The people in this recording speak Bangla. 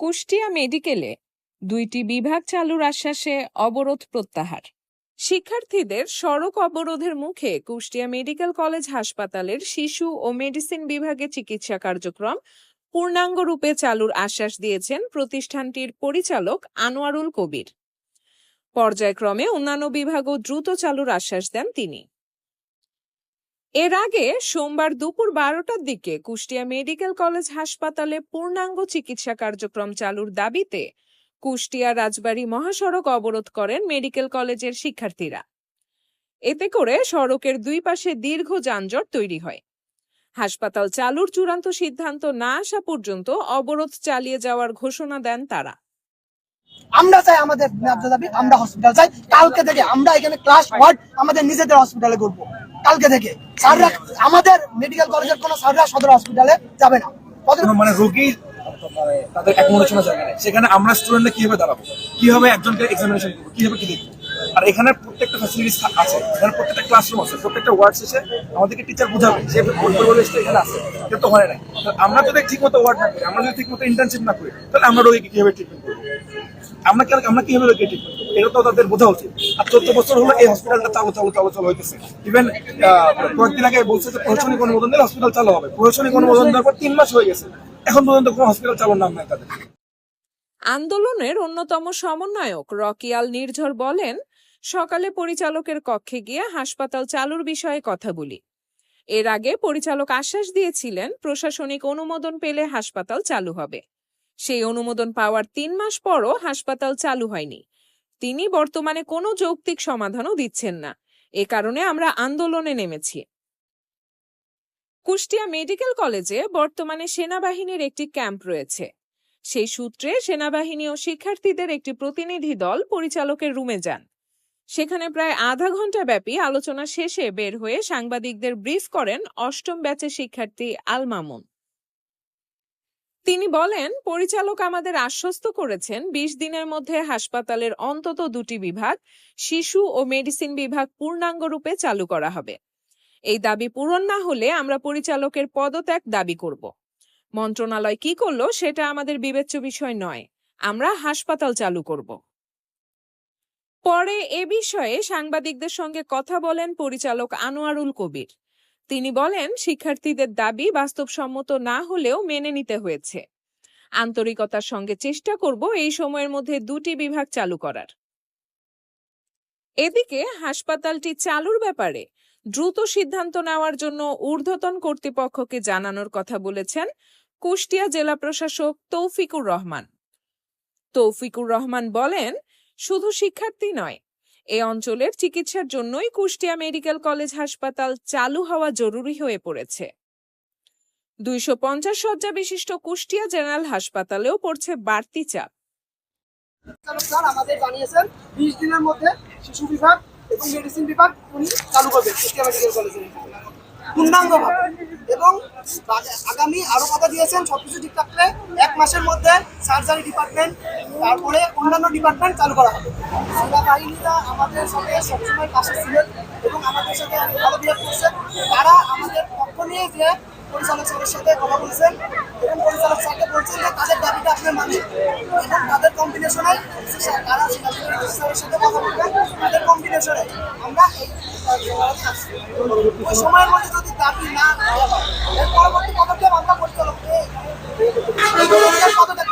কুষ্টিয়া মেডিকেলে দুইটি বিভাগ চালুর আশ্বাসে অবরোধ প্রত্যাহার। শিক্ষার্থীদের সড়ক অবরোধের মুখে কুষ্টিয়া মেডিকেল কলেজ হাসপাতালের শিশু ও মেডিসিন বিভাগে চিকিৎসা কার্যক্রম পূর্ণাঙ্গ রূপে চালুর আশ্বাস দিয়েছেন প্রতিষ্ঠানটির পরিচালক আনোয়ারুল কবির। পর্যায়ক্রমে অন্যান্য বিভাগও দ্রুত চালুর আশ্বাস দেন তিনি। এর আগে সোমবার দুপুর বারোটার দিকে কুষ্টিয়া মেডিকেল কলেজ হাসপাতালে পূর্ণাঙ্গ চিকিৎসা কার্যক্রম চালুর দাবিতে কুষ্টিয়া রাজবাড়ী মহাসড়ক অবরোধ করেন মেডিকেল কলেজের শিক্ষার্থীরা। এতে করে সড়কের দুই পাশে দীর্ঘ যানজট তৈরি হয়। হাসপাতাল চালুর চূড়ান্ত সিদ্ধান্ত না আসা পর্যন্ত অবরোধ চালিয়ে যাওয়ার ঘোষণা দেন তারা। আমরা চাই আমাদের আমরা হসপিটাল চাই। কালকে থেকে আমরা এখানে ক্লাস ওয়ার্ড আমাদের নিজেদের হসপিটালে করব। কালকে থেকে। স্যাররা, আমাদের মেডিকেল কলেজের কোনো স্যাররা সদর হসপিটালে যাবে না। মানে রোগী তাদের অ্যাকোমোডেশনের জায়গা নেই। সেখানে আমরা স্টুডেন্টরা কীভাবে দাঁড়াবো? কীভাবে একজনকে এক্সামিনেশন করব? কীভাবে কি দেখব? আর এখানে প্রত্যেকটা ফ্যাসিলিটিস আছে। এখানে প্রত্যেকটা ক্লাসরুম আছে। প্রত্যেকটা ওয়ার্ড শেষে আমাদেরকে টিচার বুঝাবে যে পরিবেশটা এখানে আছে কিন্তু হয় তো আমরা যদি ঠিক মতো ওয়ার্ড না করি, আমরা যদি ঠিক মতো ইন্টার্নশিপ না করি, তাহলে আমরা রোগীকে কীভাবে ট্রিটমেন্ট করব? আমরা কেন আমরা কীভাবে এটা তো তাদের বোঝা উচিত। আর চোদ্দ বছর হলো এই হসপিটালটা চালু চালু চালু চালু হইতেছে। ইভেন কয়েকদিন আগে বলছে যে প্রশাসনিক অনুমোদন দিলে হসপিটাল চালু হবে। প্রশাসনিক অনুমোদন দেওয়ার পর তিন মাস হয়ে গেছে। এখন পর্যন্ত কোনো হসপিটাল নাম নাই তাদের। আন্দোলনের অন্যতম সমন্বয়ক রকিয়াল নির্ঝর বলেন, সকালে পরিচালকের কক্ষে গিয়ে হাসপাতাল চালুর বিষয়ে কথা বলি। এর আগে পরিচালক আশ্বাস দিয়েছিলেন, প্রশাসনিক অনুমোদন পেলে হাসপাতাল চালু হবে। সেই অনুমোদন পাওয়ার তিন মাস পরও হাসপাতাল চালু হয়নি। তিনি বর্তমানে কোনো যৌক্তিক সমাধানও দিচ্ছেন না। এ কারণে আমরা আন্দোলনে নেমেছি। কুষ্টিয়া মেডিকেল কলেজে বর্তমানে সেনাবাহিনীর একটি ক্যাম্প রয়েছে। সেই সূত্রে সেনাবাহিনী ও শিক্ষার্থীদের একটি প্রতিনিধি দল পরিচালকের রুমে যান। সেখানে প্রায় আধা ঘণ্টা ব্যাপী আলোচনা শেষে বের হয়ে সাংবাদিকদের ব্রিফ করেন অষ্টম ব্যাচের শিক্ষার্থী আল মামুন। তিনি বলেন, পরিচালক আমাদের আশ্বস্ত করেছেন, বিশ দিনের মধ্যে হাসপাতালের অন্তত দুটি বিভাগ, শিশু ও মেডিসিন বিভাগ পূর্ণাঙ্গ রূপে চালু করা হবে। এই দাবি পূরণ না হলে আমরা পরিচালকের পদত্যাগ দাবি করব। মন্ত্রণালয় কি করল সেটা আমাদের বিবেচ্য বিষয় নয়, আমরা হাসপাতাল চালু করব। পরে এ বিষয়ে সাংবাদিকদের সঙ্গে কথা বলেন পরিচালক আনোয়ারুল কবির। তিনি বলেন, শিক্ষার্থীদের দাবি বাস্তবসম্মত না হলেও মেনে নিতে হয়েছে। আন্তরিকতার সঙ্গে চেষ্টা করব এই সময়ের মধ্যে দুটি বিভাগ চালু করার। এদিকে হাসপাতালটি চালুর ব্যাপারে দ্রুত সিদ্ধান্ত নেওয়ার জন্য ঊর্ধ্বতন কর্তৃপক্ষকে জানানোর কথা বলেছেন কুষ্টিয়া জেলা প্রশাসক তৌফিকুর রহমান। তৌফিকুর রহমান বলেন, শুধু শিক্ষার্থী নয় এ অঞ্চলের চিকিৎসার জন্যই কুষ্টিয়া মেডিকেল কলেজ হাসপাতাল চালু হওয়া জরুরি হয়ে পড়েছে। দুইশো পঞ্চাশ শয্যা বিশিষ্ট কুষ্টিয়া জেনারেল হাসপাতালেও পড়ছে বাড়তি চাপ। বিশ দিনের মধ্যে শিশু বিভাগ এবং মেডিসিন বিভাগ উনি চালু কুষ্টিয়া মেডিকেল পূর্ণাঙ্গভাবে এবং আগামী আরও কথা দিয়েছেন, সবকিছু ঠিক থাকলে এক মাসের মধ্যে সার্জারি ডিপার্টমেন্ট তারপরে অন্যান্য ডিপার্টমেন্ট চালু করা হবে। সেনাবাহিনীরা আমাদের সাথে সবসময় পাশে ছিলেন এবং আমাদের সাথে ভালো বিহেভ করছেন। তারা আমাদের পক্ষ নিয়ে যে পরিচালক স্যারের সাথে কথা বলছেন এবং পরিচালক স্যারকে বলছেন যে তাদের দাবিটা আপনি মানেন এবং তাদের কম্বিনেশনে তারা সেনাবাহিনীর স্যারের সাথে কথা বলবেন তাদের কম্বিনেশনে আমরা এই সময়ের মধ্যে যদি দাবি না পরবর্তী পদক্ষেপ আমরা পরিচালক পরিচালকের